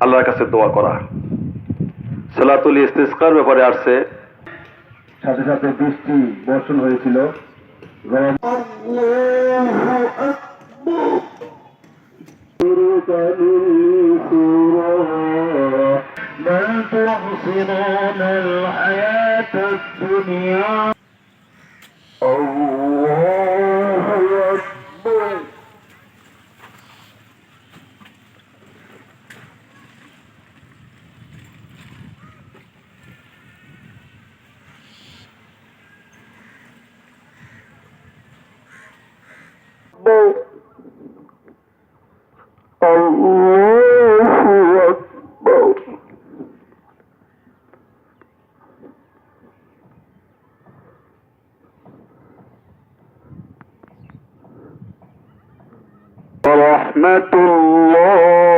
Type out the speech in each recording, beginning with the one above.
আল্লাহর কাছে দোয়া করা। সালাতুল ইস্তিসকার ব্যাপারে আসছে। সাথে সাথে বৃষ্টি বর্ষণ হয়েছিল। بل رحمة الله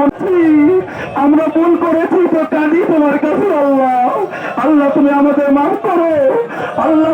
বলছি, আমরা ভুল করেছি তো কানি তোমার কাছে আল্লাহ। আল্লাহ, তুমি আমাদের মাফ করো। আল্লাহ